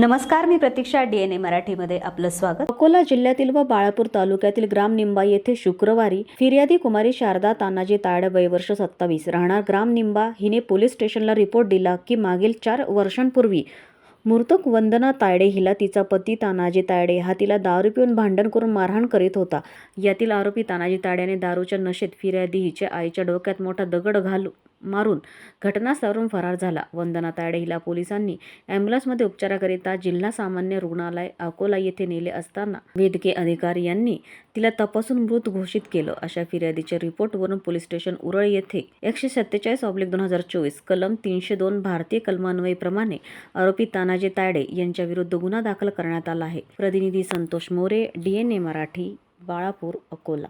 नमस्कार मी प्रतीक्षा D N A मराठीमध्ये आपलं स्वागत. अकोला जिल्ह्यातील व बाळापूर तालुक्यातील ग्राम निंबा येथे शुक्रवारी फिर्यादी कुमारी शारदा तानाजी तायडे वय वर्ष सत्तावीस. राहणार ग्राम निंबा हिने पोलीस स्टेशनला रिपोर्ट दिला की मागील चार वर्षांपूर्वी मृतक वंदना तायडे हिला तिचा पती तानाजी तायडे हा तिला दारू पिऊन भांडण करून मारहाण करीत होता. यातील आरोपी तानाजी तायड्याने दारूच्या नशेत फिर्यादी हिच्या आईच्या डोक्यात मोठा दगड घालू मारून घटनास्थळावरून फरार झाला. वंदना तायडे हिला पोलिसांनी ॲम्ब्युलन्समध्ये उपचाराकरिता जिल्हा सामान्य रुग्णालय अकोला येथे नेले असताना वैद्यकीय अधिकारी यांनी तिला तपासून मृत घोषित केलं. अशा फिर्यादीच्या रिपोर्टवरून पोलीस स्टेशन उरळ येथे एकशे सत्तेचाळीस ऑब्लिक दोन हजार चोवीस कलम तीनशे दोन भारतीय कलमान्वयीप्रमाणे आरोपी तानाजी तायडे यांच्या विरुद्ध गुन्हा दाखल करण्यात आला आहे. प्रतिनिधी संतोष मोरे डीएनए मराठी बाळापूर अकोला.